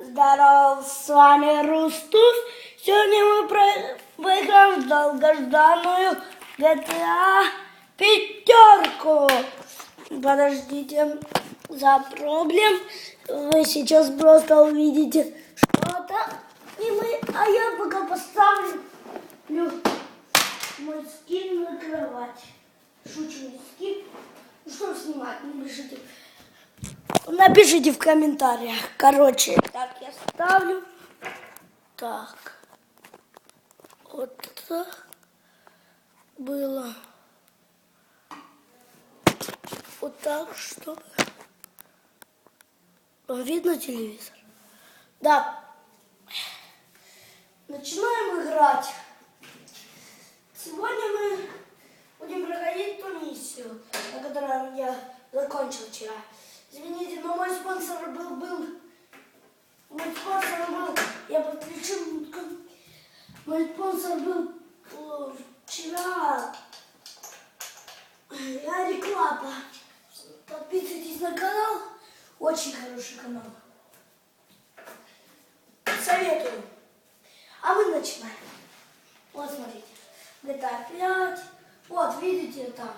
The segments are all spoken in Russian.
Здорово, с вами Рустус. Сегодня мы про- поиграем в долгожданную GTA пятерку. Подождите за проблем. Вы сейчас просто увидите что-то. И мы, а я пока поставлю мой скин на кровать. Шучу, не скин. Ну что снимать, напишите. Напишите в комментариях. Короче, так я ставлю. Так. Вот так было. Вот так, что? Вам видно телевизор? Да. Начинаем играть. Сегодня мы будем проходить ту миссию, на которой я закончил вчера. Извините, но мой спонсор был, был, мой спонсор был, я подключил, мой спонсор был э, вчера, я реклама. Подписывайтесь на канал, очень хороший канал. Советую. А мы начинаем. Вот смотрите. GTA 5. Вот, видите, там.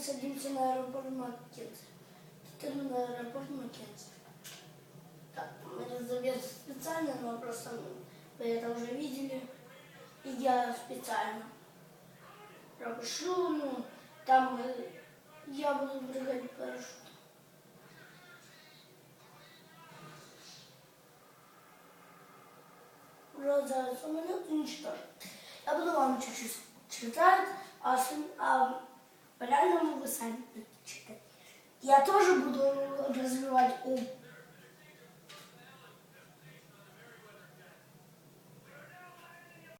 Садимся на аэропорт Маккензи. Теперь мы на аэропорт Маккензи. Так, мы разобьем специально, но просто вы это уже видели. И я специально пропишу, ну, там я буду прыгать парашют. Роза самолет уничтожен. Я буду вам чуть-чуть читать, а, сам- а реальному читать. Я тоже буду развивать ум.